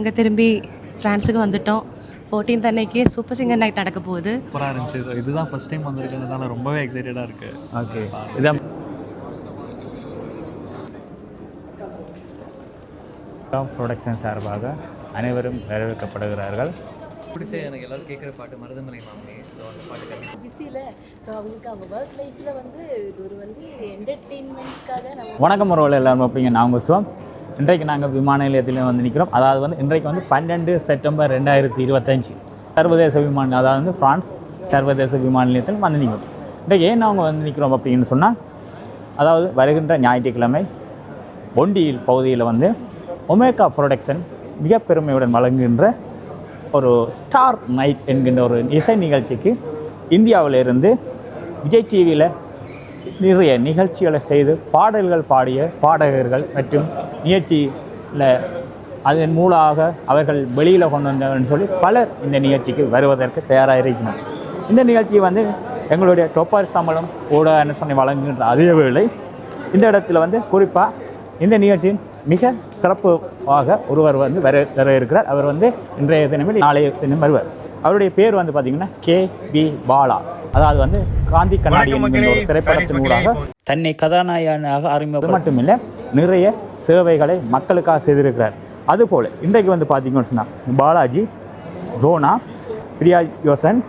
அங்கே திரும்பி ஃப்ரான்ஸுக்கு வந்துட்டோம். 14th அன்னைக்கு சூப்பர் சிங்கர் நைட் நடக்க போகுது. சூப்பராக இருந்துச்சு ஸோ இதுதான் ஃபஸ்ட் டைம் வந்திருக்கிறதுனால ரொம்பவே எக்ஸைட்டடாக இருக்குது ஓகே இதான். ப்ரொடக்ஷன் சார்பாக அனைவரும் வரவேற்கப்படுகிறார்கள். பிடிச்ச எனக்கு எல்லாரும் கேட்குற பாட்டு மருதமலை மாமி. ஸோ அந்த பாட்டு கண்டிப்பாக பிஸியில். ஸோ அவங்களுக்கு அவங்க ஒர்க் லைஃப்பில் வந்து இது ஒரு வந்து என்டர்டெயின்மெண்ட்காக நம்ம வணக்கம் உறவுகள் எல்லாரும் பார்ப்பீங்க நான் உங்கள் சிவம். இன்றைக்கு நாங்கள் விமான நிலையத்தில் வந்து நிற்கிறோம் அதாவது வந்து இன்றைக்கு வந்து பன்னெண்டு செப்டம்பர் ரெண்டாயிரத்தி இருபத்தஞ்சு சர்வதேச விமான அதாவது வந்து ஃப்ரான்ஸ் சர்வதேச விமான நிலையத்தில் வந்து நிற்கிறோம் இன்றைக்கு ஏன் நாங்கள் வந்து நிற்கிறோம் அப்படின்னு சொன்னால் அதாவது வருகின்ற ஞாயிற்றுக்கிழமை ஒண்டியில் பகுதியில் வந்து ஒமேகா ப்ரொடக்ஷன் மிக பெருமையுடன் வழங்குகின்ற ஒரு ஸ்டார் நைட் என்கின்ற ஒரு இசை நிகழ்ச்சிக்கு இந்தியாவிலிருந்து விஜய் டிவியில் நிறைய நிகழ்ச்சிகளை செய்து பாடல்கள் பாடிய பாடகர்கள் மற்றும் நிகழ்ச்சியில் அதன் மூலமாக அவர்கள் வெளியில் கொண்டு வந்தவர்கள் சொல்லி பலர் இந்த நிகழ்ச்சிக்கு வருவதற்கு தயாராக இருக்கிறார் இந்த நிகழ்ச்சி வந்து எங்களுடைய டொப்பார் சம்பளம் ஊடக அனுசரணை வழங்குகின்ற அதே வேளை இந்த இடத்துல வந்து குறிப்பாக இந்த நிகழ்ச்சியின் மிக சிறப்பாக ஒருவர் வந்து வர வர இருக்கிறார் அவர் வந்து இன்றைய தினமே நாளைய தினம் வருவார். அவருடைய பேர் வந்து பார்த்தீங்கன்னா கே பி பாலா. அதாவது வந்து காந்தி கண்ணாடி என்கின்ற ஒரு திரைப்படத்தின் ஊடாக தன்னை கதாநாயகனாக அறிமுகம் மட்டுமில்லை நிறைய சேவைகளை மக்களுக்காக செய்திருக்கிறார். அதுபோல் இன்றைக்கு வந்து பார்த்தீங்கன்னு சொன்னால் பாலாஜி சோனா பிரியா யோசன்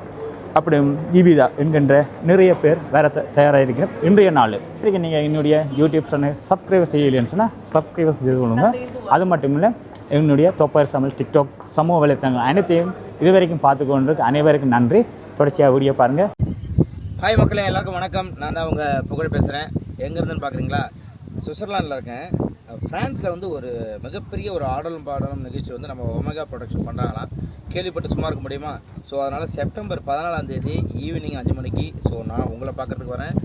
அப்படி ஈபிதா என்கின்ற நிறைய பேர் வேற தயாராக இருக்கிறோம் இன்றைய நாள். இன்றைக்கு நீங்கள் என்னுடைய யூடியூப் சேனல் சப்ஸ்கிரைப் செய்யலைன்னு சொன்னால் சப்ஸ்கிரைப் செய்து கொள்ளுங்க. அது மட்டும் இல்லை என்னுடைய தொப்பர் சமையல் டிக்டாக் சமூக வலைத்தளங்கள் அனைத்தையும் இதுவரைக்கும் பார்த்து கொண்டிருக்க அனைவருக்கும் நன்றி. தொடர்ச்சியாக வீடியோ பாருங்கள் ஹாய் மக்களே எல்லாருக்கும் வணக்கம். நான் தான் அவங்க புகழ் பேசுகிறேன் எங்கேருந்துன்னு பார்க்குறீங்களா சுவிட்சர்லாண்டில் இருக்கேன். ஃப்ரான்ஸில் வந்து ஒரு மிகப்பெரிய ஒரு ஆடலும் பாடலும் நிகழ்ச்சி வந்து நம்ம ஒமேகா ப்ரொடக்ஷன் பண்ணுறாங்களாம் கேள்விப்பட்டு சும்மா இருக்க முடியுமா? ஸோ அதனால் செப்டம்பர் பதினாலாம் தேதி ஈவினிங் அஞ்சு மணிக்கு. ஸோ நான் உங்களை பார்க்கறதுக்கு வரேன்.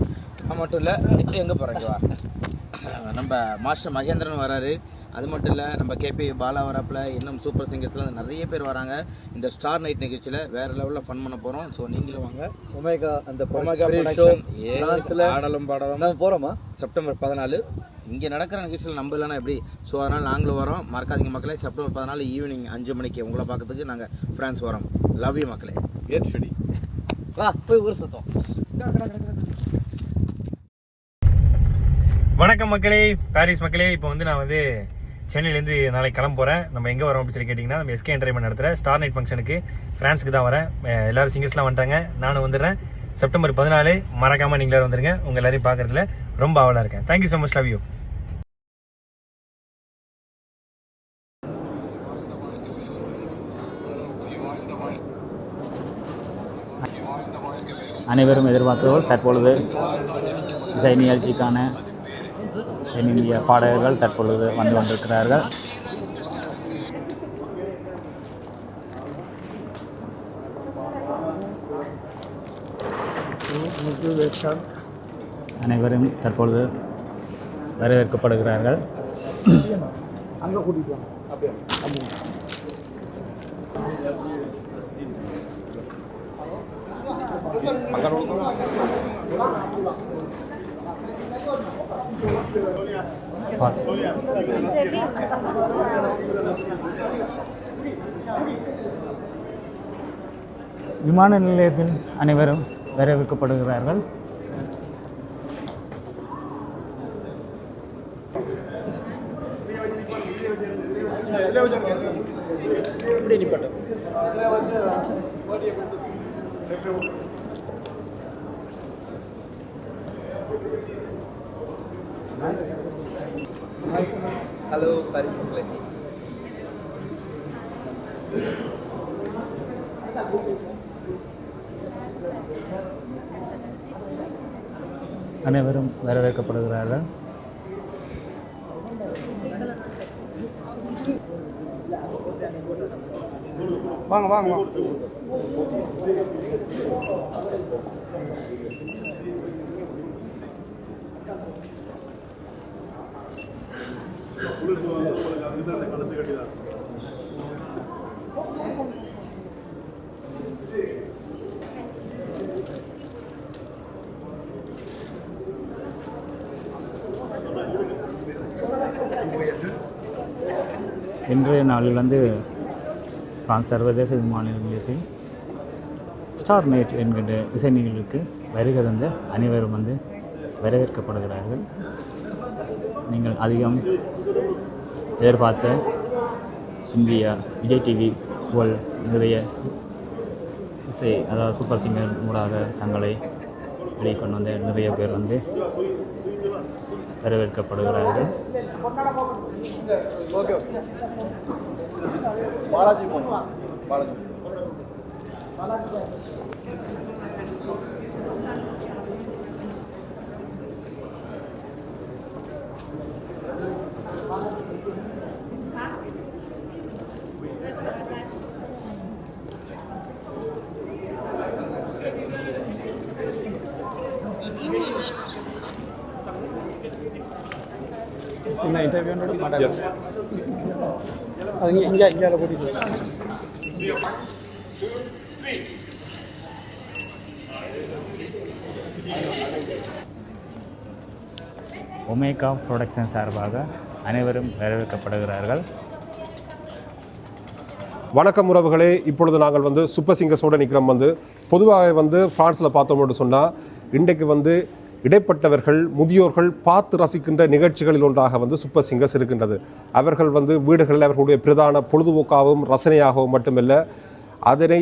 நான் மட்டும் இல்லை எங்கே போகிறேன் வா. நம்ம மாஸ்டர் மகேந்திரன் வராரு. அது மட்டும் இல்லை நம்ம கேபி பாலா வரப்பில் இன்னும் சூப்பர் சிங்கர்ஸ்லாம் நிறைய பேர் வராங்க. இந்த ஸ்டார் நைட் நிகழ்ச்சியில் வேற லெவலில் ஃபன் பண்ண போகிறோம் ஸோ நீங்களும் வாங்க. ஒமேகா அந்த ஆடலும் பாடலும் நம்ம போறோமா? செப்டம்பர் பதினாலு. இங்கே நடக்கிற நிகழ்ச்சியில் நம்ம இல்லைனா எப்படி? ஸோ அதனால் நாங்களும் வரோம். மறக்காதீங்க மக்களே. செப்டம்பர் பதினாலு ஈவினிங் அஞ்சு மணிக்கு உங்களை பார்க்கறதுக்கு நாங்கள் ஃப்ரான்ஸ் வரோம். லவ் யூ மக்களே. கேட் ஸ்டடி வா போய் ஊர் சுத்தம். வணக்கம் மக்களே. பாரிஸ் மக்களே இப்போ வந்து நான் வந்து சென்னையிலேருந்து நாளைக்கு கிளம்ப போகிறேன் நம்ம எங்கே வரோம் அப்படின்னு சொல்லி கேட்டிங்கன்னா நம்ம எஸ்கே என்டர்டைன்மெண்ட் நடத்துகிற ஸ்டார் நைட் ஃபங்க்ஷனுக்கு ஃப்ரான்ஸுக்கு தான் வரேன். எல்லோரும் சிங்கர்ஸ்லாம் வந்துட்டாங்க. நானும் வந்துடுறேன். செப்டம்பர் பதினாலு மறக்காமல் நீங்களே வந்துருங்க. உங்கள் எல்லாரையும் பார்க்குறதுல ரொம்ப ஆவலாக இருக்கேன். Thank you so much love you அனைவரும் எதிர்பார்த்தவர்கள் தற்பொழுது இசை நிகழ்ச்சிக்கான தென்னிந்திய பாடகர்கள் தற்பொழுது வந்து கொண்டிருக்கிறார்கள். அனைவரும் தற்பொழுது வரவேற்கப்படுகிறார்கள். விமான நிலையத்தில் அனைவரும் வரவேற்கப்படுகிறார்கள் ஹலோ பாரிஸ் மக்களே அனைவரும் வரவேற்கப்படுகிறார்கள். வாங்க வாங்க வாங்க. இன்றைய நாளில் வந்து பிரான்ஸ் சர்வதேச விமான நிலையத்தில் ஸ்டார் நைட் என்கின்ற இசை நிகழ்வுக்கு வருகை தந்த அனைவரும் வந்து வரவேற்கப்படுகிறார்கள். நீங்கள் அதிகம் எதிர்பார்த்த இந்தியா விஜய் டிவி புகழ் நிறைய இசை அதாவது சூப்பர் சிங்கர் மூடாக தங்களை வெளிக்கொண்டு வந்த நிறைய பேர் வந்து வரவேற்கப்படுகிறார்கள். பாலாஜி போனோம் பாலாஜி சின்ன இன்டர்வியூ மாட்டாங்க அது இங்கே இங்கே இங்கே கூட்டிட்டு ஒமேகா ப்ரொடக்ஷன் சார்பாக அனைவரும் வரவேற்கப்படுகிறார்கள். வணக்கம் உறவுகளே. இப்பொழுது நாங்கள் வந்து சூப்பர் சிங்கர்ஸோடு நிற்கிறோம் வந்து. பொதுவாக வந்து ஃப்ரான்ஸில் பார்த்தோம் அப்படின்னு சொன்னால் இன்றைக்கு வந்து இடைப்பட்டவர்கள் முதியோர்கள் பார்த்து ரசிக்கின்ற நிகழ்ச்சிகளில் ஒன்றாக வந்து சூப்பர் சிங்கர்ஸ் இருக்கின்றது. அவர்கள் வந்து வீடுகளில் அவர்களுடைய பிரதான பொழுதுபோக்காகவும் ரசனையாகவும் மட்டுமல்ல அதனை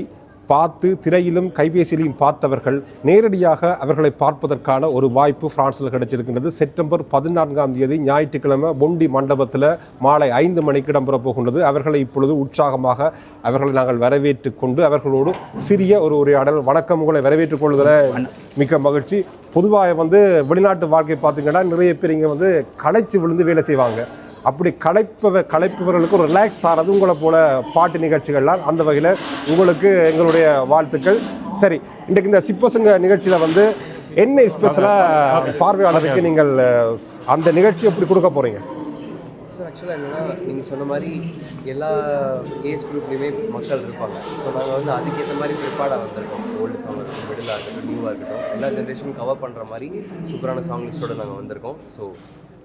பார்த்து திரையிலும் கைபேசியிலும் பார்த்தவர்கள் நேரடியாக அவர்களை பார்ப்பதற்கான ஒரு வாய்ப்பு பிரான்ஸில் கிடைச்சிருக்கின்றது. செப்டம்பர் பதினான்காம் தேதி ஞாயிற்றுக்கிழமை பொண்டி மண்டபத்தில் மாலை ஐந்து மணிக்கு இடம்பெற போகின்றது. அவர்களை இப்பொழுது உற்சாகமாக அவர்களை நாங்கள் வரவேற்று கொண்டு அவர்களோடு சிறிய ஒரு உரையாடல் வணக்கம் உங்களை வரவேற்றுக் கொள்வதில் மிக்க மகிழ்ச்சி. பொதுவாக வந்து வெளிநாட்டு வாழ்க்கை பார்த்தீங்கன்னா நிறைய பேர் இங்கே வந்து களைச்சி விழுந்து வேலை செய்வாங்க. அப்படி கலைப்பவ கலைப்பவர்களுக்கு ஒரு ரிலாக்ஸ் தாரது உங்களை போல பாட்டு நிகழ்ச்சிகள்லாம் அந்த வகையில் உங்களுக்கு எங்களுடைய வாழ்த்துக்கள். சரி இன்றைக்கு இந்த சிப்பசங்க நிகழ்ச்சியில் வந்து என்ன ஸ்பெஷலாக பார்வையாளருக்கு நீங்கள் அந்த நிகழ்ச்சி எப்படி கொடுக்க போகிறீங்க சார் ஆக்சுவலாக என்னென்னா நீங்கள் சொன்ன மாதிரி எல்லா ஏஜ் குரூப்லேயுமே மக்கள் இருப்பாங்க. ஸோ நாங்கள் வந்து அதுக்கேற்ற மாதிரி ப்ரிப்பேர்டாக வந்திருக்கோம். ஓல்டு சாங் இருக்கட்டும் மிடிலாக இருக்கட்டும் நியூவாக இருக்கட்டும். எல்லா ஜென்ரேஷனும் கவர் பண்ணுற மாதிரி சூப்பரான சாங் லிஸ்ட்டோடு நாங்கள் வந்திருக்கோம். ஸோ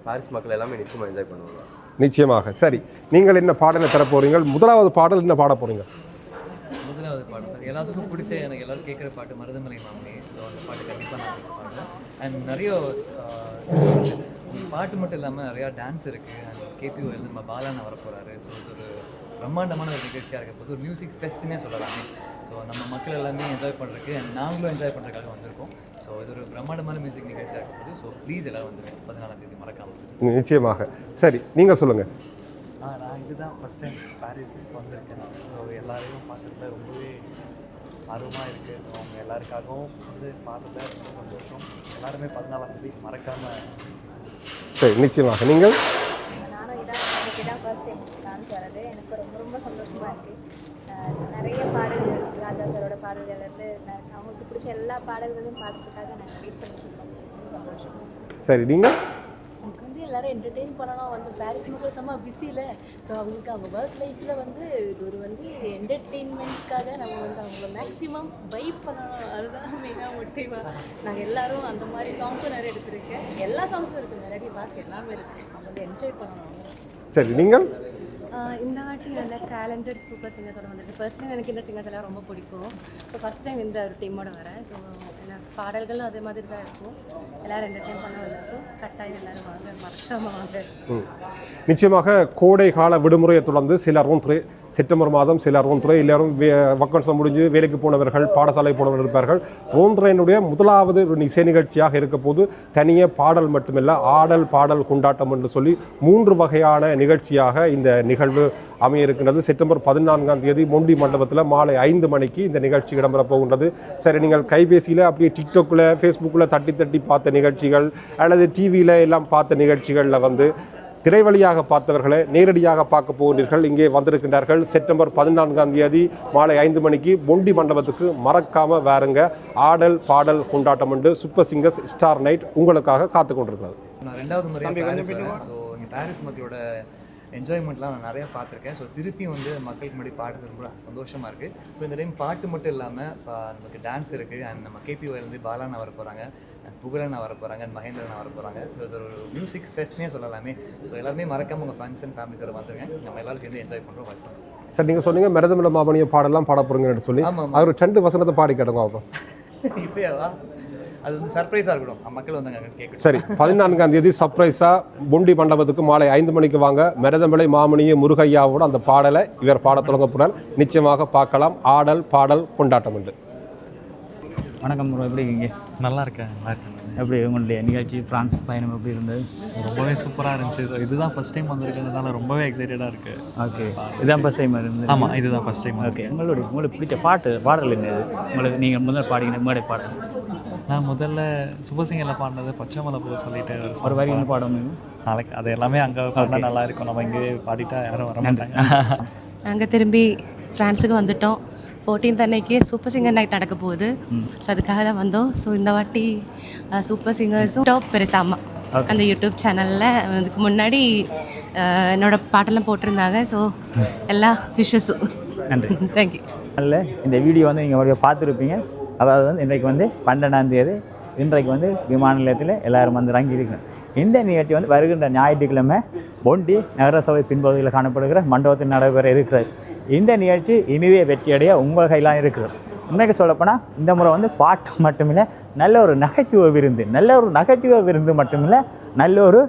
பாரிஸ் மக்கள் எல்லாமே நிச்சயமாக என்ஜாய் பண்ணுவாங்க. நிச்சயமாக. சரி நீங்கள் என்ன பாடலை தர போகிறீங்க முதலாவது பாடல் என்ன பாட போகிறீங்க முதலாவது பாட்டு எல்லாத்துக்கும் பிடிச்ச எனக்கு எல்லாரும் கேட்குற பாட்டு மருதமலை மாமனே ஸோ அந்த பாட்டு கண்டிப்பாக நான் பாடுறேன் அண்ட் நிறைய பாட்டு மட்டும் இல்லாமல் நிறையா டான்ஸ் இருக்குது அண்ட் கேபி நம்ம பாலான வர போகிறாரு ஸோ இது ஒரு பிரம்மாண்டமான ஒரு நிகழ்ச்சியாக இருக்க போது ஒரு மியூசிக் ஃபெஸ்ட்னே சொல்லலாமே. ஸோ நம்ம மக்கள் எல்லாமே என்ஜாய் பண்ணுறதுக்கு நாங்களும் என்ஜாய் பண்ணுறதுக்காக வந்திருக்கோம். ஸோ இது ஒரு பிரம்மாண்டமான மியூசிக் நிகழ்ச்சியாக இருக்க போது ஸோ ப்ளீஸ் எல்லோரும் வந்துருங்க பதினாலாம் தேதி மறக்காமல் நிச்சயமாக. சரி நீங்கள் சொல்லுங்கள் ஆ நான் இதுதான் ஃபஸ்ட் டைம் பாரிஸ் வந்திருக்கேன். ஸோ எல்லாரையும் பார்க்கறதுல ரொம்பவே ஆர்வமாக இருக்குது ஸோ அவங்க எல்லாருக்காகவும் வந்து பார்த்ததுல ரொம்ப சந்தோஷம். எல்லாருமே பதினாலாம் தேதி மறக்காமல் சரி நிச்சயமாக. நீங்கள்? நானும் இதான் எனக்கு இதான் ஃபர்ஸ்ட் டைம் டான்ஸ் வர்றது. எனக்கு ரொம்ப ரொம்ப சந்தோஷமாக இருக்குது நிறைய பாடல்கள் ராஜா சாரோட பாடல்கள்லேருந்து அவங்களுக்கு பிடிச்ச எல்லா பாடல்களையும் பாடுறதுக்காக நாங்கள் வெயிட் பண்ணிட்டு இருக்கோம் சந்தோஷம். சரி நீங்கள் எனக்கு வந்து எல்லாரும் என்டர்டெயின் பண்ணணும். வந்து பேரிஸ் மக்கள் செம்ம பிஸியில் ஸோ அவங்களுக்கு அவங்க ஒர்க் லைஃப்பில் வந்து இது ஒரு வந்து என்டர்டெயின்மெண்ட்காக நம்ம வந்து அவங்கள மேக்ஸிமம் வைப் பண்ணணும். அதுதான் மெயினாக மோட்டிவாக நாங்கள் எல்லாரும் அந்த மாதிரி சாங்ஸும் நிறைய எடுத்திருக்கேன். எல்லா சாங்ஸும் இருக்குது மெலடி பாஸ்ட் எல்லாமே இருக்குது அவங்க வந்து என்ஜாய் பண்ணணும். சரி நீங்கள் இந்த வாட்டி நல்ல டேலண்டட் சூப்பர் சிங்கர்ஸோட வந்திருக்கு. டைம் எனக்கு இந்த சிங்கர்ஸ் எல்லாம் ரொம்ப பிடிக்கும். ஸோ ஃபஸ்ட் டைம் இந்த ஒரு டீமோட வரேன். ஸோ எனக்கு பாடல்களும் அதே மாதிரி தான் இருக்கும். எல்லோரும் என்டர்டைன் பண்ண வந்திருக்கும் கட்டாயம் எல்லோரும் வாங்க மறக்காமல் வாங்க. நிச்சயமாக கோடை கால விடுமுறையை தொடர்ந்து சில செப்டம்பர் மாதம் சில ரோந்துறை எல்லாரும் வக்கன்சம் முடிஞ்சு வேலைக்கு போனவர்கள் பாடசாலை போனவர்கள் இருப்பார்கள். ரோந்துறையினுடைய முதலாவது ஒரு இசை நிகழ்ச்சியாக இருக்க போது தனியே பாடல் மட்டுமில்ல ஆடல் பாடல் கொண்டாட்டம் என்று சொல்லி மூன்று வகையான நிகழ்ச்சியாக இந்த நிகழ்வு அமைய இருக்கின்றது செப்டம்பர் பதினான்காம் தேதி மொண்டி மண்டபத்தில் மாலை ஐந்து மணிக்கு இந்த நிகழ்ச்சி இடம்பெற போகின்றது. சரி நீங்கள் கைபேசியில் அப்படியே டிக்டாக்கில் ஃபேஸ்புக்கில் தட்டி தட்டி பார்த்த நிகழ்ச்சிகள் அல்லது டிவியில் எல்லாம் பார்த்த நிகழ்ச்சிகளில் வந்து திரைவழியாக பார்த்தவர்களை நேரடியாக பார்க்க போகிறீர்கள். இங்கே வந்திருக்கின்றார்கள். செப்டம்பர் பதினான்காம் தேதி மாலை ஐந்து மணிக்கு பொண்டி மண்டபத்துக்கு மறக்காம வேறுங்க ஆடல் பாடல் கொண்டாட்டம் உண்டு. சூப்பர் சிங்கர்ஸ் ஸ்டார் நைட் உங்களுக்காக காத்து கொண்டிருக்கிறது. நான் ரெண்டாவது இங்கே பாரிஸ் மக்களோட என்ஜாய்மெண்ட்லாம் நான் நிறைய பார்த்துருக்கேன். ஸோ திருப்பியும் வந்து மக்களுக்கு முன்னாடி பாடுறது ரொம்ப சந்தோஷமாக இருக்குது ஸோ இந்த டைம் பாட்டு மட்டும் இல்லாமல் இப்போ நமக்கு டான்ஸ் இருக்குது அண்ட் நம்ம கேபிஒயிலேருந்து பாலானா வர போகிறாங்க அண்ட் புகழனா வர போகிறாங்க அண்ட் மகேந்திரனா வர போகிறாங்க ஸோ இது ஒரு மியூசிக் ஃபெஸ்ட்னே சொல்லலாமே. ஸோ எல்லாருமே மறக்காம உங்கள் ஃப்ரெண்ட்ஸ் அண்ட் ஃபேமிலிஸோட வந்துருங்க நம்ம எல்லாரும் சேர்ந்து என்ஜாய் பண்ணுறோம் வாழ்க்கை சார் நீங்கள் சொன்னீங்க மிரதமிழ மாமணிய பாடலாம் பாட போகிறீங்கன்னு சொல்லி. அவர் ரெண்டு வசனத்தை பாடி கேட்டுங்க அப்போ இப்போயாவா? அது வந்து சர்ப்ரைஸாக இருக்கட்டும். மக்கள் வந்தாங்க கேட்க சரி பதினான்காம் தேதி சர்ப்ரைஸாக பொண்டி மண்டபத்துக்கு மாலை ஐந்து மணிக்கு வாங்க. மிரதமிழை மாமணிய முருகையாவோட அந்த பாடலை இவர் பாடத் தொடங்க போகிறார் நிச்சயமாக பார்க்கலாம். ஆடல் பாடல் கொண்டாட்டம் உண்டு. வணக்கம் ப்ரோ எப்படி இருக்கீங்க? நல்லா இருக்கேன் நல்லா இருக்கேன். எப்படி உங்களுடைய நிகழ்ச்சி ஃப்ரான்ஸ் பயணம் எப்படி இருந்தது? ரொம்பவே சூப்பராக இருந்துச்சு. ஸோ இதுதான் ஃபஸ்ட் டைம் வந்திருக்கிறதுனால ரொம்பவே எக்ஸைட்டடாக இருக்குது ஓகே இதான் ஃபஸ்ட் டைம் இருந்தது ஆமாம் இதுதான் ஃபஸ்ட் டைம் ஓகே உங்களுடைய உங்களுக்கு பிடிச்ச பாட்டு பாடல் என்னது? உங்களுக்கு நீங்கள் முதல்ல பாடிங்க மேடை பாடல். நான் முதல்ல சுபசிங்கரில் பாடினது பச்சை மலை பூ சொல்லிட்டு ஒரு வரி பாடினேன். பாடம் நாளைக்கு அது எல்லாமே அங்கே பாடினா நல்லா இருக்கும். நம்ம இங்கே பாடிட்டா யாரும் வர மாட்டாங்க. நாங்கள் திரும்பி ஃப்ரான்ஸுக்கு வந்துட்டோம். 14th அன்னைக்கு சூப்பர் சிங்கர் நைட் நடக்க போகுது. ஸோ அதுக்காக தான் வந்தோம். ஸோ இந்த வாட்டி சூப்பர் சிங்கர்ஸும் டாப் பெருசாமா. அந்த யூடியூப் சேனலில் அதுக்கு முன்னாடி என்னோட பாட்டெல்லாம் போட்டிருந்தாங்க. ஸோ எல்லா விஷஸும் நன்றி. தேங்க்யூ அதில் இந்த வீடியோ வந்து நீங்கள் ஒரு பார்த்துருப்பீங்க. அதாவது வந்து இன்றைக்கு வந்து பன்னெண்டாம் தேதி இன்றைக்கு வந்து விமான நிலையத்தில் எல்லாரும் வந்து இறங்கியிருக்கணும் இந்த நிகழ்ச்சி வந்து வருகின்ற ஞாயிற்றுக்கிழமை பொண்டி நகரசபை பின்பகுதியில் காணப்படுகிற மண்டபத்தில் நடைபெற இருக்கிறது. இந்த நிகழ்ச்சி இனிதே வெற்றியடைய உங்கள் கையிலாம் இருக்கிறது. உண்மைக்கு சொல்லப்போனால் இந்த முறை வந்து பாட்டு மட்டுமில்லை நல்ல ஒரு நகைச்சுவை விருந்து நல்ல ஒரு நகைச்சுவை விருந்து மட்டுமில்லை நல்ல ஒரு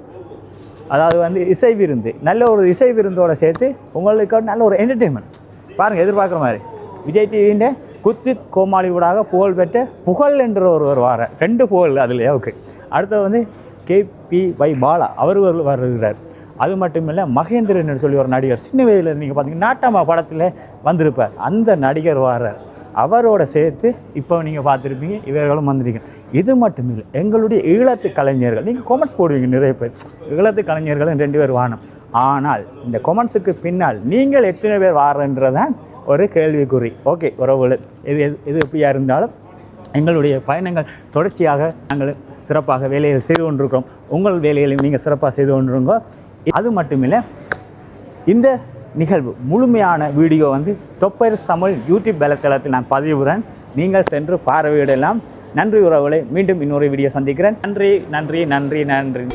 அதாவது வந்து இசை விருந்து நல்ல ஒரு இசை விருந்தோடு சேர்த்து உங்களுக்கு நல்ல ஒரு என்டர்டெயின்மெண்ட் பாருங்கள் எதிர்பார்க்குற மாதிரி. விஜய் டிவியின் குத்தித் கோமாளிவுடாக புகழ் பெற்ற புகழ் என்ற ஒருவர் வார. ரெண்டு புகழ் அதில் ஓகே. அடுத்தது வந்து கேபி வை பாலா அவர் வருகிறார். அது மட்டும் இல்லை மகேந்திரன் சொல்லி ஒரு நடிகர் சின்ன வயதில் நீங்கள் பார்த்தீங்கன்னா நாட்டாமா படத்தில் வந்திருப்பார். அந்த நடிகர் வாரார் அவரோட சேர்த்து இப்போ நீங்கள் பார்த்துருப்பீங்க இவர்களும் வந்திருக்கீங்க. இது மட்டும் இல்லை எங்களுடைய ஈழத்து கலைஞர்கள் நீங்கள் கொமெண்ட்ஸ் போடுவீங்க நிறைய பேர். ஈழத்து கலைஞர்களும் ரெண்டு பேர் வானம். ஆனால் இந்த கொமெண்ட்ஸுக்கு பின்னால் நீங்கள் எத்தனை பேர் வாரன்றதான் ஒரு கேள்விக்குறி. ஓகே உறவுகள். இது எது எது இருந்தாலும் எங்களுடைய பயணங்கள் தொடர்ச்சியாக நாங்கள் சிறப்பாக வேலைகள் செய்து கொண்டிருக்கிறோம். உங்கள் வேலைகளையும் நீங்கள் சிறப்பாக செய்து கொண்டிருங்க. அது மட்டுமில்லை இந்த நிகழ்வு முழுமையான வீடியோ வந்து தொப்பரிஸ் தமிழ் யூடியூப் வலைத்தளத்தில் நான் பதிவுறேன் நீங்கள் சென்று பார்வையிடலாம். நன்றி உறவுகளை. மீண்டும் இன்னொரு வீடியோ சந்திக்கிறேன். நன்றி நன்றி நன்றி நன்றி.